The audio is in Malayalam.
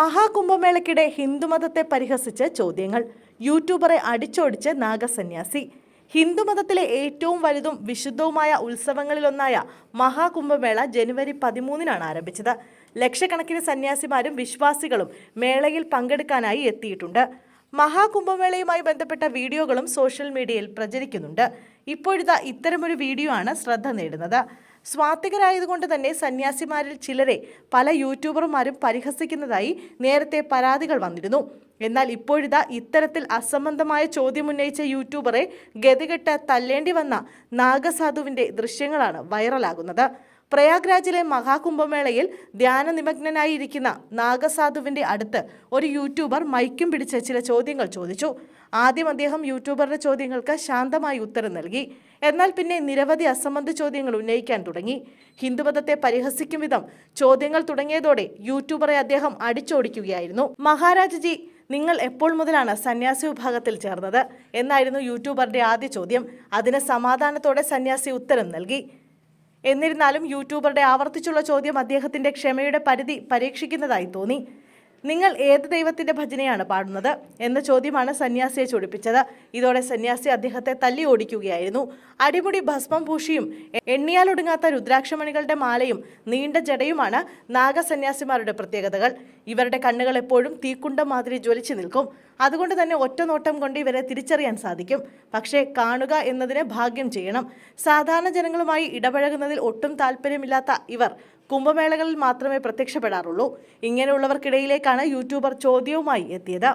മഹാകുംഭമേളയ്ക്കിടെ ഹിന്ദുമതത്തെ പരിഹസിച്ച് ചോദ്യങ്ങൾ. യൂട്യൂബറെ അടിച്ചോടിച്ച് നാഗസന്യാസി. ഹിന്ദുമതത്തിലെ ഏറ്റവും വലുതും വിശുദ്ധവുമായ ഉത്സവങ്ങളിലൊന്നായ മഹാകുംഭമേള ജനുവരി പതിമൂന്നിനാണ് ആരംഭിച്ചത്. ലക്ഷക്കണക്കിന് സന്യാസിമാരും വിശ്വാസികളും മേളയിൽ പങ്കെടുക്കാനായി എത്തിയിട്ടുണ്ട്. മഹാകുംഭമേളയുമായി ബന്ധപ്പെട്ട വീഡിയോകളും സോഷ്യൽ മീഡിയയിൽ പ്രചരിക്കുന്നുണ്ട്. ഇപ്പോഴിതാ ഇത്തരമൊരു വീഡിയോ ആണ് ശ്രദ്ധ നേടുന്നത്. സ്വാത്തികരായതുകൊണ്ട് തന്നെ സന്യാസിമാരിൽ ചിലരെ പല യൂട്യൂബർമാരും പരിഹസിക്കുന്നതായി നേരത്തെ പരാതികൾ വന്നിരുന്നു. എന്നാൽ ഇപ്പോഴിതാ ഇത്തരത്തിൽ അസംബന്ധമായ ചോദ്യമുന്നയിച്ച യൂട്യൂബറെ ഗതികെട്ട് തല്ലേണ്ടി വന്ന നാഗസാധുവിന്റെ ദൃശ്യങ്ങളാണ് വൈറലാകുന്നത്. പ്രയാഗ്രാജിലെ മഹാകുംഭമേളയിൽ ധ്യാനനിമഗ്നനായിരിക്കുന്ന നാഗസാധുവിന്റെ അടുത്ത് ഒരു യൂട്യൂബർ മൈക്കും പിടിച്ച് ചില ചോദ്യങ്ങൾ ചോദിച്ചു. ആദ്യം അദ്ദേഹം യൂട്യൂബറുടെ ചോദ്യങ്ങൾക്ക് ശാന്തമായി ഉത്തരം നൽകി. എന്നാൽ പിന്നെ നിരവധി അസംബന്ധ ചോദ്യങ്ങൾ ഉന്നയിക്കാൻ തുടങ്ങി. ഹിന്ദുമതത്തെ പരിഹസിക്കും വിധം ചോദ്യങ്ങൾ തുടങ്ങിയതോടെ യൂട്യൂബറെ അദ്ദേഹം അടിച്ചോടിക്കുകയായിരുന്നു. മഹാരാജ്ജി നിങ്ങൾ എപ്പോൾ മുതലാണ് സന്യാസി വിഭാഗത്തിൽ ചേർന്നത്? എന്നായിരുന്നു യൂട്യൂബറുടെ ആദ്യ ചോദ്യം. അതിന് സമാധാനത്തോടെ സന്യാസി ഉത്തരം നൽകി. എന്നിരുന്നാലും യൂട്യൂബറുടെ ആവർത്തിച്ചുള്ള ചോദ്യം അദ്ദേഹത്തിന്റെ ക്ഷമയുടെ പരിധി പരീക്ഷിക്കുന്നതായി തോന്നി. നിങ്ങൾ ഏത് ദൈവത്തിന്റെ ഭജനയാണ് പാടുന്നത്? എന്ന ചോദ്യമാണ് സന്യാസിയെ ചൊടിപ്പിച്ചത്. ഇതോടെ സന്യാസി അദ്ദേഹത്തെ തല്ലി ഓടിക്കുകയായിരുന്നു. അടിമുടി ഭസ്മം പൂശിയും എണ്ണിയാലൊടുങ്ങാത്ത രുദ്രാക്ഷമണികളുടെ മാലയും നീണ്ട ജടയുമാണ് നാഗസന്യാസിമാരുടെ പ്രത്യേകതകൾ. ഇവരുടെ കണ്ണുകൾ എപ്പോഴും തീക്കുണ്ടം മാതിരി ജ്വലിച്ചു നിൽക്കും. അതുകൊണ്ട് തന്നെ ഒറ്റ നോട്ടം കൊണ്ട് ഇവരെ തിരിച്ചറിയാൻ സാധിക്കും. പക്ഷേ കാണുക എന്നതിന് ഭാഗ്യം ചെയ്യണം. സാധാരണ ജനങ്ങളുമായി ഇടപഴകുന്നതിൽ ഒട്ടും താല്പര്യമില്ലാത്ത ഇവർ കുംഭമേളകളിൽ മാത്രമേ പ്രത്യക്ഷപ്പെടാറുള്ളൂ. ഇങ്ങനെയുള്ളവർക്കിടയിലേക്കാണ് യൂട്യൂബർ ചോദ്യവുമായി എത്തിയത്.